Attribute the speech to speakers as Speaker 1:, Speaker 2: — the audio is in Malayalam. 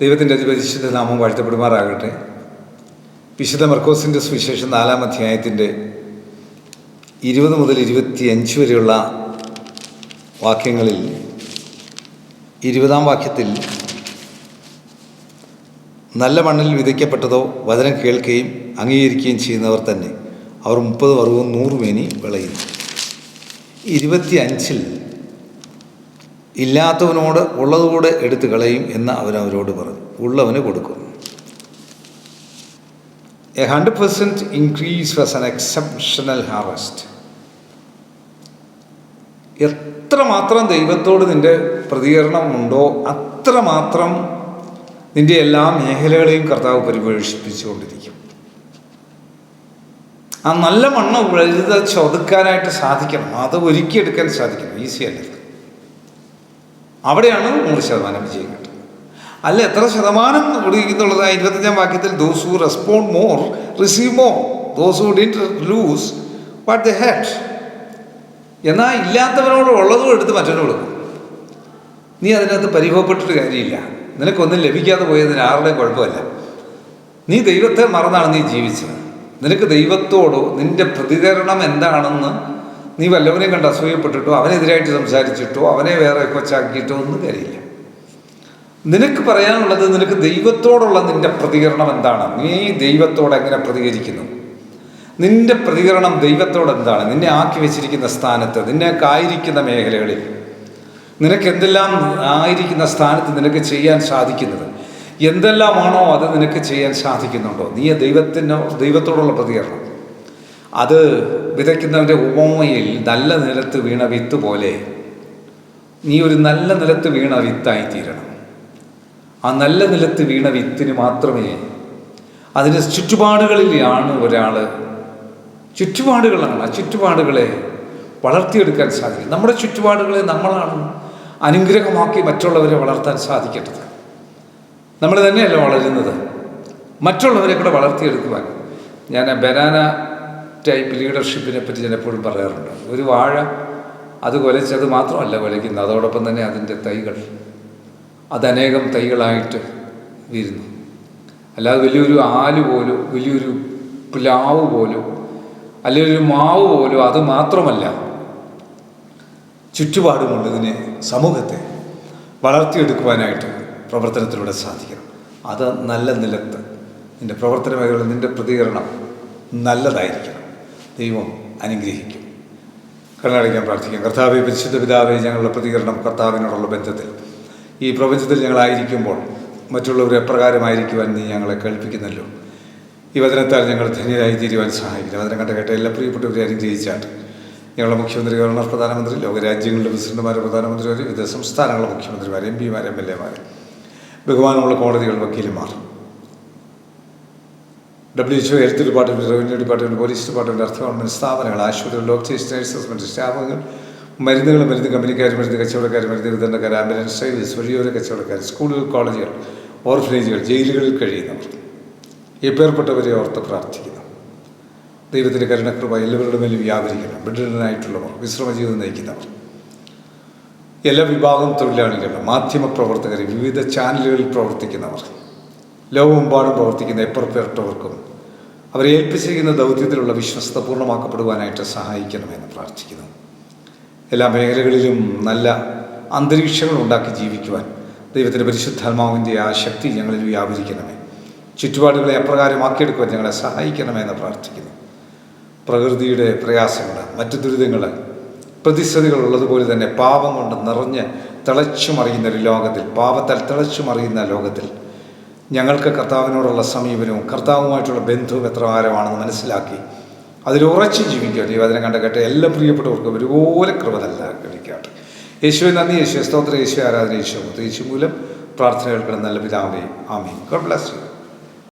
Speaker 1: ദൈവത്തിന്റെ അതിപരിശുദ്ധ നാമം വാഴ്ത്തപ്പെടുമാറാകട്ടെ. വിശുദ്ധ മർക്കോസിന്റെ സുവിശേഷം നാലാം അധ്യായത്തിന്റെ ഇരുപത് മുതൽ ഇരുപത്തിയഞ്ച് വരെയുള്ള വാക്യങ്ങളിൽ ഇരുപതാം വാക്യത്തിൽ നല്ല മണ്ണിൽ വിതയ്ക്കപ്പെട്ടതോ വചനം കേൾക്കുകയും അംഗീകരിക്കുകയും ചെയ്യുന്നവർ തന്നെ. അവർ മുപ്പത് അറുപതും നൂറ് മേനി വിളയുന്നു. ഇരുപത്തി അഞ്ചിൽ ഇല്ലാത്തവനോട് ഉള്ളതുകൂടെ എടുത്തു കളയും എന്ന് അവൻ അവരോട് പറഞ്ഞു. ഉള്ളവന് കൊടുക്കും. A hundred percent increase was an exceptional harvest എത്രമാത്രം ദൈവത്തോട് നിന്റെ പ്രതികരണം ഉണ്ടോ അത്രമാത്രം നിന്റെ എല്ലാ മേഖലകളെയും കർത്താവ് പരിപോഷിപ്പിച്ചുകൊണ്ടിരിക്കും. ആ നല്ല മണ്ണ് വഴുത ചൊതുക്കാനായിട്ട് സാധിക്കണം. അത് ഒരുക്കിയെടുക്കാൻ സാധിക്കണം. ഈസി അല്ലത് അവിടെയാണ് നൂറ് ശതമാനം വിജയം കിട്ടുന്നത്. അല്ല എത്ര ശതമാനം എന്നുള്ളത് ഇരുപത്തഞ്ചാം വാക്യത്തിൽ those who respond more receive more those who didn't lose what they had എന്നാൽ ഇല്ലാത്തവനോട് ഉള്ളതും എടുത്ത് മറ്റൊരു കൊടുക്കും. നീ അതിനകത്ത് പരിഭവപ്പെട്ടിട്ട് കാര്യമില്ല. നിനക്കൊന്നും ലഭിക്കാതെ പോയതിന് ആരുടെയും കുഴപ്പമില്ല. നീ ദൈവത്തെ മറന്നാണ് നീ ജീവിച്ചത്. നിനക്ക് ദൈവത്തോടോ നിന്റെ പ്രതികരണം എന്താണെന്ന് നീ വല്ലവനെ കണ്ട് അസൂയപ്പെട്ടിട്ടോ അവനെതിരായിട്ട് സംസാരിച്ചിട്ടോ അവനെ വേറെ കൊച്ചാക്കിയിട്ടോ ഒന്നും കാര്യമില്ല. നിനക്ക് പറയാനുള്ളത് നിനക്ക് ദൈവത്തോടുള്ള നിന്റെ പ്രതികരണം എന്താണ്? നീ ദൈവത്തോട് എങ്ങനെ പ്രതികരിക്കുന്നു? നിന്റെ പ്രതികരണം ദൈവത്തോട് എന്താണ്? നിന്നെ ആക്കി വെച്ചിരിക്കുന്ന സ്ഥാനത്ത് നിന്നെ ആയിരിക്കുന്ന മേഖലകളിൽ. നിനക്ക് എന്തെല്ലാം ആയിരിക്കുന്ന സ്ഥാനത്ത് നിനക്ക് ചെയ്യാൻ സാധിക്കുന്നത്? എന്തെല്ലാമാണോ അത് നിനക്ക് ചെയ്യാൻ സാധിക്കുന്നുണ്ടോ? നീ ദൈവത്തിനോ ദൈവത്തോടുള്ള പ്രതികരണം. അത് വിതയ്ക്കുന്നവന്റെ ഉപമയിൽ നല്ല നിലത്ത് വീണ വിത്ത് പോലെ നീ ഒരു നല്ല നിലത്ത് വീണ വിത്തായി തീരണം ആ നല്ല നിലത്ത് വീണ വിത്തിന് മാത്രമേ അതിന്റെ ചുറ്റുപാടുകളിലാണ് ഒരാൾ ചുറ്റുപാടുകളാണ് ആ ചുറ്റുപാടുകളെ വളർത്തിയെടുക്കാൻ സാധിക്കും. നമ്മുടെ ചുറ്റുപാടുകളെ നമ്മളാണ് അനുഗ്രഹമാക്കി മറ്റുള്ളവരെ വളർത്താൻ സാധിക്കേണ്ടത്. നമ്മൾ തന്നെയല്ല വളരുന്നത്? മറ്റുള്ളവരെ കൂടെ വളർത്തിയെടുക്കുവാൻ. ഞാൻ ബനാന ടൈപ്പ് ലീഡർഷിപ്പിനെ പറ്റി ഞാൻ എപ്പോഴും പറയാറുണ്ട്. ഒരു വാഴ അത് കൊലച്ചത് മാത്രമല്ല കൊലയ്ക്കുന്നത് അതോടൊപ്പം തന്നെ അതിന്റെ തൈകൾ. അതനേകം തൈകളായിട്ട് വീരുന്നു അല്ലാതെ വലിയൊരു ആൽ പോലും വലിയൊരു പ്ലാവ് പോലും അല്ലെങ്കിൽ ഒരു മാവ് പോലും അത് മാത്രമല്ല. ചുറ്റുപാടുമുണ്ട് ഇതിനെ സമൂഹത്തെ വളർത്തിയെടുക്കുവാനായിട്ട് പ്രവർത്തനത്തിലൂടെ സാധിക്കണം. അത് നല്ല നിലത്ത് നിന്റെ പ്രവർത്തന മേഖലകളിൽ നിന്റെ പ്രതികരണം നല്ലതായിരിക്കണം. ദൈവം അനുഗ്രഹിക്കും. കണ്ണടയ്ക്കാൻ പ്രാർത്ഥിക്കും. കർത്താവെ പരിശുദ്ധ പിതാവെ ഞങ്ങളുടെ പ്രതികരണം കർത്താവിനോടുള്ള ബന്ധത്തിൽ. ഈ പ്രപഞ്ചത്തിൽ ഞങ്ങളായിരിക്കുമ്പോൾ മറ്റുള്ളവർ എപ്രകാരമായിരിക്കുവാൻ നീ ഞങ്ങളെ കേൾപ്പിക്കുന്നല്ലോ. ഈ വചനത്താൽ ഞങ്ങൾ ധന്യരായി തീരുവാൻ സഹായിക്കുന്നു വചനം കണ്ട കേട്ട എല്ലാ പ്രിയപ്പെട്ടവരെ അനുഗ്രഹിച്ചാട്ട് ഞങ്ങളുടെ മുഖ്യമന്ത്രി ഗവർണർ പ്രധാനമന്ത്രി ലോകരാജ്യങ്ങളുടെ പ്രസിഡന്റുമാർ പ്രധാനമന്ത്രിമാർ വിവിധ സംസ്ഥാനങ്ങളുടെ മുഖ്യമന്ത്രിമാർ എം പിമാർ എം എൽ എമാർ ബഹുമാനമുള്ള കോടതികൾ വക്കീലുമാർ W H health department revenue department police department അർത്ഥ ഗവൺമെന്റ് സ്ഥാപനങ്ങൾ ആശുപത്രികൾ ഡോക്ടേഴ്സ് നഴ്സസ് മറ്റ് സ്റ്റാഫുകൾ മരുന്നുകൾ മരുന്ന് കമ്പനിക്കാർ മരുന്ന് കച്ചവടക്കാർ മരുന്ന് വിതരണക്കാർ ആംബുലൻസ് സർവീസ് വഴിയോര കച്ചവടക്കാർ സ്കൂളുകൾ കോളേജുകൾ ഓർഫനേജുകൾ ജയിലുകളിൽ കഴിയുന്നവർ. എപ്പേർപ്പെട്ടവരെ ഓർത്ത് പ്രാർത്ഥിക്കുന്നു. ദൈവത്തിന്റെ കരുണക്കൃപ എല്ലാവരുടെ മേലും വ്യാപരിക്കണം ബിഡനായിട്ടുള്ളവർ വിശ്രമജീവിതം നയിക്കുന്നവർ. എല്ലാ വിഭാഗം തൊഴിലാളികളും മാധ്യമപ്രവർത്തകർ വിവിധ ചാനലുകളിൽ പ്രവർത്തിക്കുന്നവർ. ലോകമെമ്പാടും പ്രവർത്തിക്കുന്ന എപ്പുറപ്പെട്ടവർക്കും അവരെ ഏൽപ്പിച്ചിരിക്കുന്ന ദൗത്യത്തിലുള്ള വിശ്വസ്ത പൂർണമാക്കപ്പെടുവാനായിട്ട് സഹായിക്കണമെന്ന് പ്രാർത്ഥിക്കുന്നു. എല്ലാ മേഖലകളിലും നല്ല അന്തരീക്ഷങ്ങൾ ഉണ്ടാക്കി ജീവിക്കുവാൻ ദൈവത്തിന്റെ പരിശുദ്ധാത്മാവിന്റെ ആ ശക്തി ഞങ്ങളിൽ വ്യാപരിക്കണമേ. ചുറ്റുപാടുകളെ അപ്രകാരമാക്കിയെടുക്കുവാൻ ഞങ്ങളെ സഹായിക്കണമെന്ന് പ്രാർത്ഥിക്കുന്നു. പ്രകൃതിയുടെ പ്രയാസങ്ങൾ മറ്റു ദുരിതങ്ങൾ പ്രതിസന്ധികൾ ഉള്ളതുപോലെ തന്നെ പാപം കൊണ്ട് നിറഞ്ഞ് തിളച്ചു മറിയുന്ന ഒരു ലോകത്തിൽ പാപത്താൽ തിളച്ചു മറിയുന്ന ലോകത്തിൽ ഞങ്ങൾക്ക് കർത്താവിനോടുള്ള സമീപനവും കർത്താവുമായിട്ടുള്ള ബന്ധവും എത്ര ആരമാണെന്ന് മനസ്സിലാക്കി അതിൽ ജീവിക്കുക. ദൈവത്തിനെ കണ്ട കേട്ട എല്ലാ പ്രിയപ്പെട്ടവർക്കും ഒരുപോലെ കൃപ നല്ല കഴിക്കാട്ടെ യേശുവിൻ നന്ദി യേശു സ്തോത്ര യേശു ആരാധന യേശു യേശു മൂലം പ്രാർത്ഥന നല്ല പിതാവേ. ആമീൻ. God bless you